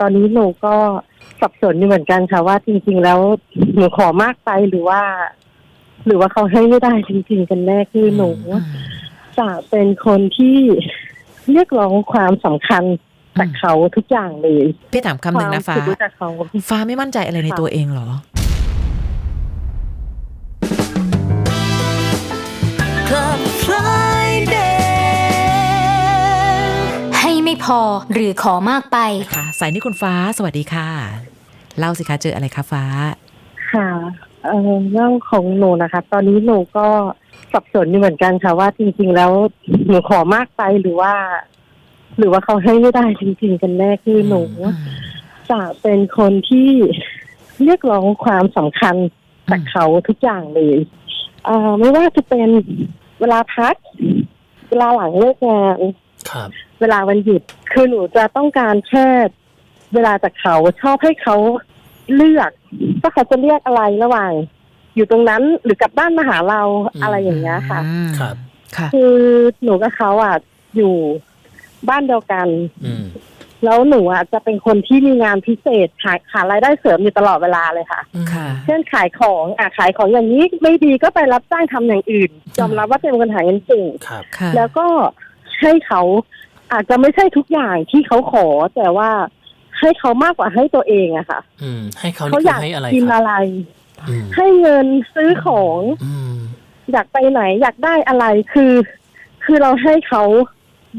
ตอนนี้หนูก็สับสนอยู่เหมือนกันค่ะว่าจริง ๆ แล้วหนูขอมากไปหรือว่า หรือว่าเขาให้ไม่ได้จริงๆกันแน่คือหนูจะเป็นคนที่เรียกร้องความสำคัญจากเขาทุกอย่างเลยพี่ถามคำหนึ่งนะควาฟ้ามรู้จากเขาฟ้าไม่มั่นใจอะไรในค่ะตัวเองเหรอ พอหรือขอมากไป ค่ะสายนี้คุณฟ้าสวัสดีค่ะ เล่าสิคะเจออะไรคะฟ้า ค่ะ เอ่อเรื่องของหนูนะคะ ตอนนี้หนูก็สับสนอยู่เหมือนกันค่ะว่าจริงๆแล้วหนูขอมากไปหรือว่า หรือว่าเขาให้ไม่ได้จริงๆกันแน่คือหนูจะเป็นคนที่เรียกร้องความสำคัญจากเขาทุกอย่างเลยเอ่อไม่ว่าจะเป็นเวลาพัก เวลาหลังเลิกงาน ครับ เวลาวันหยุดคือหนูจะต้องการแค่เวลาจากเขาชอบให้เขาเลือกว่าเขาจะเรียกอะไรระหว่าง อยู่ตรงนั้นหรือกลับบ้านมาหาเราอืมอะไรอย่างเงี้ยค่ะอืมครับ ค่ะ คือหนูกับเขาอะอยู่บ้านเดียวกัน อืม แล้วหนูอะจะเป็นคนที่มีงานพิเศษหาหารายได้เสริมอยู่ตลอดเวลาเลยค่ะ ค่ะ เช่นขายของอะขายของอย่างนี้ไม่ดีก็ไปรับจ้างทำอย่างอื่นยอมรับว่าเป็นคนหาเงินเก่ง ครับ ค่ะ แล้วก็ ให้เขาอาจจะไม่ใช่ทุกอย่างที่เขาขอ แต่ว่าให้เขามากกว่าให้ตัวเองอะค่ะ อืม ให้เขาเขานี่อคืยากอให้อะไรกินครับอะไรอืมให้เงินซื้อของอืมอยากไปไหน อยากได้อะไรคือ คือเราให้เขา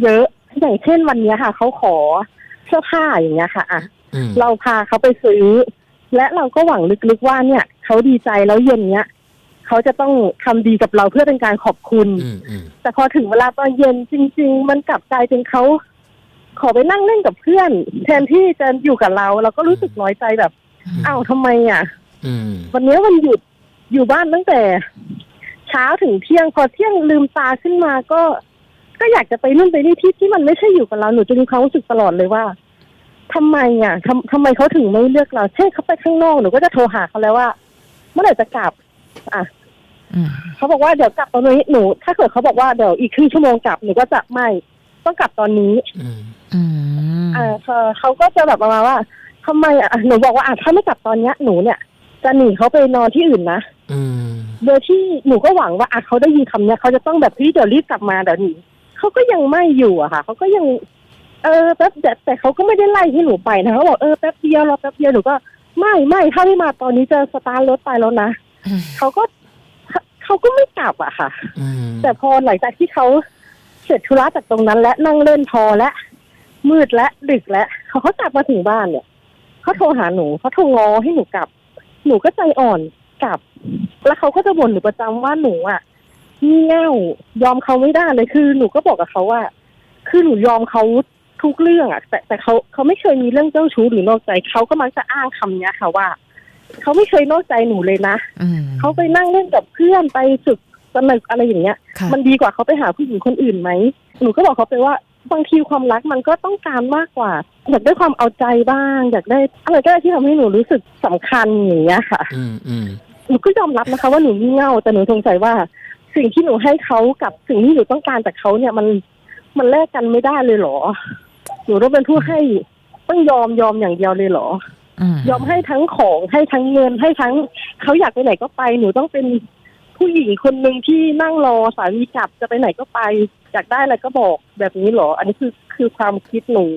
เยอะอย่างเช่นวันเนี้ยค่ะเขาขอเสื้อผ้าอย่างเงี้ยค่ะอะอืมเราพาเขาไปซื้อ และเราก็หวังลึกๆว่าเนี่ยเขาดีใจแล้วเย็นเนี้ย เขาจะต้องทำดีกับเราเพื่อเป็นการขอบคุณอืมอืมแต่พอถึงเวลาตอนเย็นจริง ๆ มันกลับกลายเป็นเขาขอไปนั่งเล่นกับเพื่อน แทนที่จะอยู่กับเราเราก็รู้สึกน้อยใจแบบอ้าวทำไมอะอืมวันนี้วันหยุดอยู่บ้านตั้งแต่เช้าถึงเที่ยงพอเที่ยงลืมตาขึ้นมาก็ ก็อยากจะไปนู่นไปนี่ที่ที่มันไม่ใช่อยู่กับเราหนูจะมีความรู้สึกตลอดเลยว่าทำไมอะทำทำไมเขาถึงไม่เลือกเรา เช่นเขาไปข้างนอกหนูก็จะโทรหาเขาแล้วว่า เมื่อไหร่จะกลับ อะอืม เขาบอกว่าเดี๋ยวกลับตอนนี้หนู ถ้าเกิดเขาบอกว่าเดี๋ยวอีกครึ่งชั่วโมงกลับหนูก็จะไม่ต้องกลับตอนนี้อืมอืมอ่าเขาเขาก็จะแบบประมาณว่าทำไมอะหนูบอกว่าอะถ้าไม่กลับตอนเนี้ยหนูเนี่ย จะหนีเขาไปนอนที่อื่นนะอืมโดยที่หนูก็หวังว่าอะเขาได้ยินคำเนี้ยเขาจะต้องแบบพี่เดี๋ยวรีบกลับมาเดี๋ยวหนีเขาก็ยังไม่อยู่อะค่ะเขาก็ยัง เออแป๊บแต่แต่เขาก็ไม่ได้ไล่ให้หนูไปนะเขาบอกเออแป๊บเดียวรอแป๊บเดียวหนูก็ไม่ไม่ถ้าไม่มาตอนนี้จะสตาร์ทรถไปแล้วนะอืมเขาก็ เขาก็ไม่กลับอะค่ะ อืมแต่พอหลังจากที่เขาเสร็จธุระจากตรงนั้น และนั่งเล่นพอและ มืดและดึกและเขาเขากลับมาถึงบ้านเนี่ยเขาโทรหาหนูเขาโทรงอให้หนูกลับ หนูก็ใจอ่อนกลับ แล้วเขาก็จะบ่นหนูประจำว่าหนูอะงี่เง่ายอมเขาไม่ได้เลยคือ หนูก็บอกกับเขาว่า คือหนูยอมเขาทุกเรื่องอะแต่แต่เขาเขาไม่เคยมีเรื่องเจ้าชู้หรือนอกใจเขาก็มักจะอ้างคำเนี้ยค่ะว่า เขาไม่เคยนอกใจหนูเลยนะอืมเขาไปนั่งเล่นกับเพื่อนไปฝึกสนุกอะไรอย่างเงี้ยค่ะมันดีกว่าเขาไปหาผู้หญิงคนอื่นไหมหนูก็บอกเขาไปว่าบางทีความรักมันก็ต้องการมากกว่าอยากได้ความเอาใจบ้าง อยากได้อะไรก็ได้ที่ทำให้หนูรู้สึกสำคัญอย่างเงี้ยค่ะ อืมอืมหนูก็ยอมรับนะคะ ว่าหนูงี่เง่าแต่หนูสงสัยว่า สิ่งที่หนูให้เขากับสิ่งที่หนูต้องการจากเขาเนี่ยมันมันแลกกันไม่ได้เลยเหรอ หนูต้องเป็นผู้ให้ต้องยอมยอมอย่างเดียวเลยเหรออืม ยอมให้ทั้งของให้ทั้งเงินให้ทั้งเขาอยากไปไหนก็ไป หนูต้องเป็นผู้หญิงคนหนึ่งที่นั่งรอสามีกลับจะไปไหนก็ไป อยากได้อะไรก็บอกแบบนี้เหรอ อันนี้คือคือความคิดหนู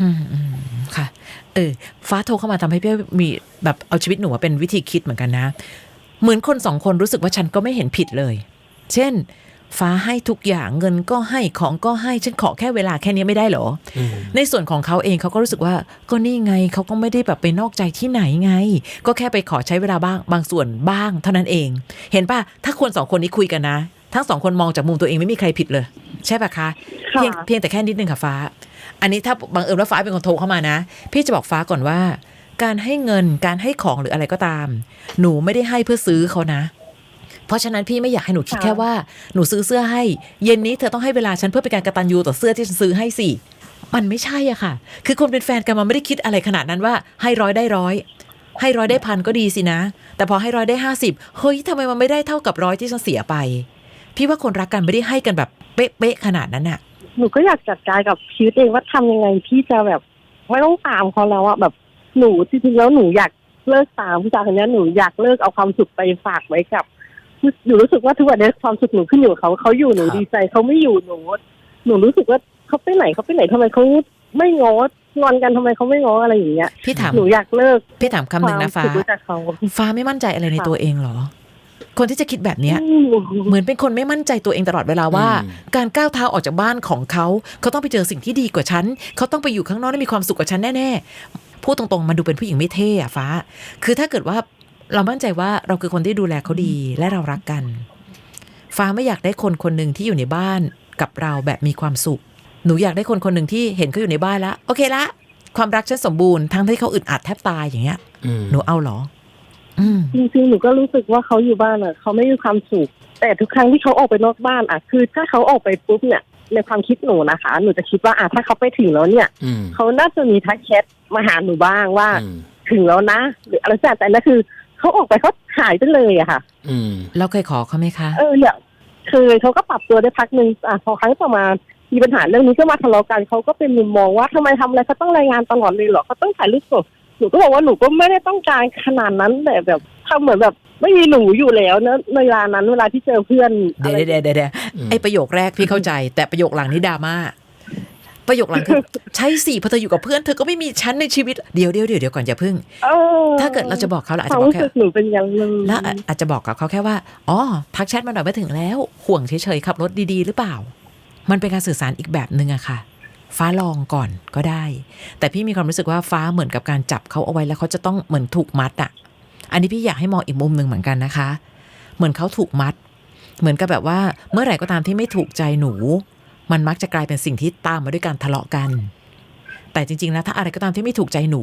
อืมอืมค่ะ เออ ฟ้าโทรเข้ามาทำให้พี่มีแบบเอาชีวิตหนูมาเป็นวิธีคิดเหมือนกันนะ เหมือนคนสองคนรู้สึกว่าฉันก็ไม่เห็นผิดเลย เช่น ฟ้าให้ทุกอย่างเงินก็ให้ของก็ให้ฉันขอแค่เวลาแค่นี้ไม่ได้เหรออืมในส่วนของเขาเองเขาก็รู้สึกว่าก็นี่ไงเขาก็ไม่ได้แบบไปนอกใจที่ไหนไง ก็แค่ไปขอใช้เวลาบ้างบางส่วนบ้าง เท่านั้นเอง เห็นป่ะถ้าคนสองคนนี้คุยกันนะ ทั้งสองคนมองจากมุมตัวเองไม่มีใครผิดเลย ใช่ป่ะคะค่ะเพียงเพียงแต่แค่นิดนึงค่ะฟ้า อันนี้ถ้าบังเอิญว่าฟ้าเป็นคนโทรเข้ามานะ พี่จะบอกฟ้าก่อนว่า การให้เงินการให้ของหรืออะไรก็ตาม หนูไม่ได้ให้เพื่อซื้อเขานะ เพราะฉะนั้นพี่ไม่อยากให้หนูคิดค่ะแค่ว่าหนูซื้อเสื้อให้ เย็นนี้เธอต้องให้เวลาฉันเพื่อเป็นการกระตันยูต่อเสื้อที่ฉันซื้อให้สิมันไม่ใช่อะค่ะ คือคนเป็นแฟนกันมันไม่ได้คิดอะไรขนาดนั้นว่าให้ร้อยได้ร้อยให้ร้อยได้พันก็ดีสินะ แต่พอให้ร้อยได้ห้าสิบเฮ้ยทำไมมันไม่ได้เท่ากับร้อยที่ฉันเสียไป พี่ว่าคนรักกันไม่ได้ให้กันแบบเป๊ะๆขนาดนั้นอะหนูก็อยากจัดการกับชีวิตเองว่าทำยังไงที่จะแบบไม่ต้องตามเขาแล้วอะแบบหนูจริงๆแล้วหนูอยากเลิกตามผู้ชายคนนี้หนูอยากเลิกเอาความสุขไปฝากไว้กับ หนูรู้สึกว่าทุกวันนี้ความสุขหนูขึ้นอยู่กับเขาเขาอยู่หนูครับดีใจเขาไม่อยู่หนู หนูรู้สึกว่าเขาไปไหนเขาไปไหนทำไมเขาไม่ง้องอนกันทำไมเขาไม่ง้ออะไรอย่างเงี้ยพี่ถามหนูอยากเลิกพี่ถามคำหนึ่งนะควาฟ้ามสุขรู้จักเขาฟ้าไม่มั่นใจอะไรในตัวเองเหรอ คนที่จะคิดแบบเนี้ยอืมเหมือนเป็นคนไม่มั่นใจตัวเองตลอดเวลาว่าอืมการก้าวเท้าออกจากบ้านของเขา เขาต้องไปเจอสิ่งที่ดีกว่าฉัน เขาต้องไปอยู่ข้างนอกและมีความสุขกว่าฉันแน่ๆพูดตรงๆมันดูเป็นผู้หญิงไม่เท่อะฟ้า คือถ้าเกิดว่า เรามั่นใจว่าเราคือคนที่ดูแลเขาดีและเรารักกัน ฟ้าไม่อยากได้คนคนหนึ่งที่อยู่ในบ้านกับเราแบบมีความสุข หนูอยากได้คนคนหนึ่งที่เห็นเขาอยู่ในบ้านแล้วโอเคละ ความรักฉันสมบูรณ์ทั้งที่เขาอึดอัดแทบตายอย่างเงี้ยอืมหนูเอาเหรออืมจริงๆหนูก็รู้สึกว่าเขาอยู่บ้านอะเขาไม่มีความสุขแต่ทุกครั้งที่เขาออกไปนอกบ้านอะ คือถ้าเขาออกไปปุ๊บเนี่ยในความคิดหนูนะคะ หนูจะคิดว่าอะถ้าเขาไปถึงแล้วเนี่ยอืมเขาน่าจะมีทักแชทมาหาหนูบ้างว่าอืมถึงแล้วนะ หรืออะไรสักอย่างแต่นั่นคือ เขาออกไปเขาหายไปเลยอะค่ะ อืม เราเคยขอเขาไหมคะ เออเนี่ยเคยเขาก็ปรับตัวได้พักหนึ่งอะพอครั้งต่อมามีปัญหาเรื่องนี้ก็มาทะเลาะกันเขาก็เป็นมุมมองว่าทำไมทำอะไรเขาต้องรายงานตลอดเลยเหรอเขาต้องถ่ายรูปสดหนูก็บอกว่าหนูก็ไม่ได้ต้องการขนาดนั้นแต่แบบทำเหมือนแบบไม่มีหนูอยู่แล้วเนอะในเวลานั้นเวลาที่เจอเพื่อนเดี๋ยวอะไรเดี๋ยวเดี๋ยวเดี๋ยวอืม ไอประโยคแรกพี่เข้าใจ แต่ประโยคหลังนี่ดราม่า ประโยคหลังคือใช่สิพอเธออยู่กับเพื่อนเธอก็ไม่มีฉันในชีวิตเดี๋ยวเดี๋ยวเดี๋ยวเดี๋ยวก่อนอย่าพึ่งเออถ้าเกิดเราจะบอกเขาเราอาจควาจะมบอกรู้แค่สึกหนูเป็นอย่างนึงแล้วอาจจะบอกกับเขาแค่ว่าอ๋อทักแชทมาหน่อยมาถึงแล้ว ห่วงเฉยๆขับรถดีๆ หรือเปล่า มันเป็นการสื่อสารอีกแบบหนึ่งอะค่ะ ฟ้าลองก่อนก็ได้ แต่พี่มีความรู้สึกว่าฟ้าเหมือนกับการจับเขาเอาไว้แล้วเขาจะต้องเหมือนถูกมัดอะอันนี้พี่อยากให้มองอีกมุมหนึ่งเหมือนกันนะคะ เหมือนเขาถูกมัด เหมือนกับแบบว่าเมื่อไหร่ก็ตามที่ไม่ถูกใจหนู มันมักจะกลายเป็นสิ่งที่ตามมาด้วยการทะเลาะกัน แต่จริงๆแล้วถ้าอะไรก็ตามที่ไม่ถูกใจหนู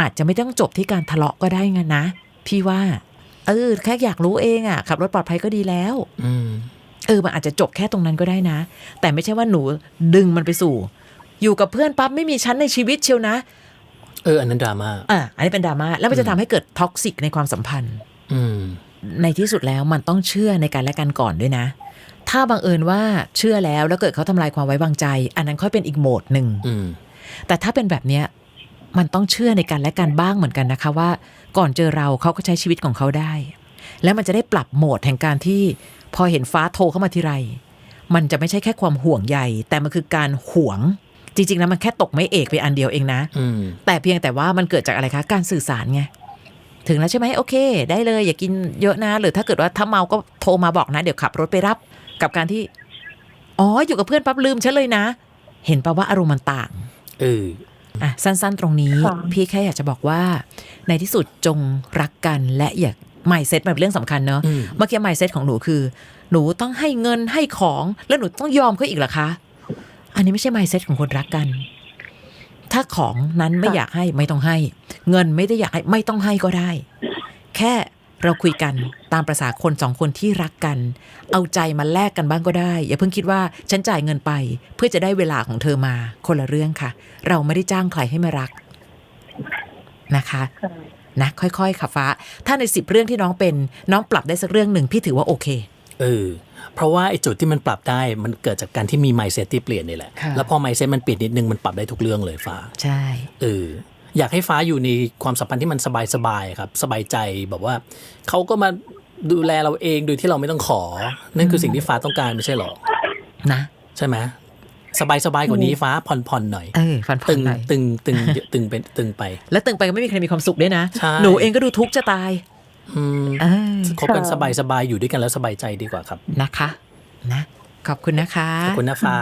อาจจะไม่ต้องจบที่การทะเลาะก็ได้ไงนะ พี่ว่า เออแค่อยากรู้เองอะขับรถปลอดภัยก็ดีแล้ว อืมเออมันอาจจะจบแค่ตรงนั้นก็ได้นะ แต่ไม่ใช่ว่าหนูดึงมันไปสู่ อยู่กับเพื่อนปั๊บไม่มีชั้นในชีวิตเชียวนะ เออ อันนั้นดราม่าอะอันนี้เป็นดราม่าแล้วมันจะทำให้เกิดท็อกซิกในความสัมพันธ์ อืมในที่สุดแล้วมันต้องเชื่อในการและกันก่อนด้วยนะ ถ้าบังเอิญว่าเชื่อแล้วแล้วเกิดเขาทำลายความไว้วางใจ อันนั้นค่อยเป็นอีกโหมดหนึ่งอืมแต่ถ้าเป็นแบบเนี้ยมันต้องเชื่อในการและกันบ้างเหมือนกันนะคะว่า ก่อนเจอเราเขาก็ใช้ชีวิตของเขาได้ แล้วมันจะได้ปรับโหมดแห่งการที่ พอเห็นฟ้าโทรเข้ามาทีไร มันจะไม่ใช่แค่ความห่วงใยแต่มันคือการห่วงจริงๆแล้วมันแค่ตกไม่เอกไปอันเดียวเองนะอืมแต่เพียงแต่ว่ามันเกิดจากอะไรคะ การสื่อสารไง ถึงแล้วใช่ไหมโอเค ได้เลย อย่ากินเยอะนะ หรือถ้าเกิดว่าถ้าเมาก็โทรมาบอกนะ เดี๋ยวขับรถไปรับ กับการที่ อ๋อ อยู่กับเพื่อนปั๊บลืมฉันเลยนะ เห็นปะว่าอารมณ์มันต่างเอออะสั้นๆ ตรงนี้ค่ะพี่แค่อยากจะบอกว่า ในที่สุดจงรักกันและอย่าไม่เซ็ตมันเป็นเรื่องสำคัญเนอะอืมเมื่อกี้ไม่เซ็ตของหนูคือ หนูต้องให้เงินให้ของแล้วหนูต้องยอมเขาอีกเหรอคะ อันนี้ไม่ใช่ไม่เซ็ตของคนรักกัน ถ้าของนั้นไม่อยากให้ไม่ต้องให้ เงินไม่ได้อยากให้ไม่ต้องให้ก็ได้ แค่ เราคุยกันตามประษาคนสองคนที่รักกัน เอาใจมาแลกกันบ้างก็ได้ อย่าเพิ่งคิดว่าฉันจ่ายเงินไป เพื่อจะได้เวลาของเธอมาคนละเรื่องค่ะ เราไม่ได้จ้างใครให้มารักนะคะค่ะนะค่อยๆค่ะฟ้า ถ้าในสิบเรื่องที่น้องเป็น น้องปรับได้สักเรื่องหนึ่งพี่ถือว่าโอเคเออเพราะว่าไอ้จุดที่มันปรับได้มันเกิดจากการที่มีไมเซ็ตที่เปลี่ยนนี่แหละค่ะแล้วพอไมเซ็ตมันเปลี่ยนนิดนึงมันปรับได้ทุกเรื่องเลยฟ้า ใช่เออ อยากให้ฟ้าอยู่ในความสัมพันธ์ที่มันสบายๆครับ สบายใจแบบว่าเขาก็มาดูแลเราเองโดยที่เราไม่ต้องขอ นั่นคือสิ่งที่ฟ้าต้องการไม่ใช่หรอ นะ ใช่ไหมสบายๆกว่านี้ฟ้าผ่อนๆหน่อยเออฟันตึนงหน่อยตึงตึงตึงเป็นตึงไป แล้วตึงไปก็ไม่มีใครมีความสุขด้วยนะใช่หนูเองก็ดูทุกข์จะตายอืมเออคบกันสบายๆอยู่ด้วยกันแล้วสบายใจดีกว่าครับนะคะ นะ ขอบคุณนะคะ ขอบคุณนะฟ้า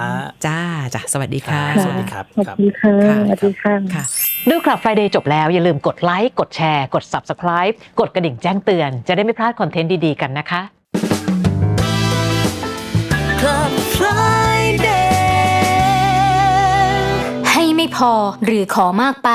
จ้าจ้ะสวัสดีค่ะ สวัสดีครับ ขอบคุณค่ะค่ะสวัสดีค่ะค่ะดูคลับ Friday จบแล้ว อย่าลืมกดไลค์ กดแชร์ กด Subscribe กดกระดิ่งแจ้งเตือน จะได้ไม่พลาดคอนเทนต์ดี ๆ กันนะคะ Club Friday ให้ไม่พอหรือขอมากไป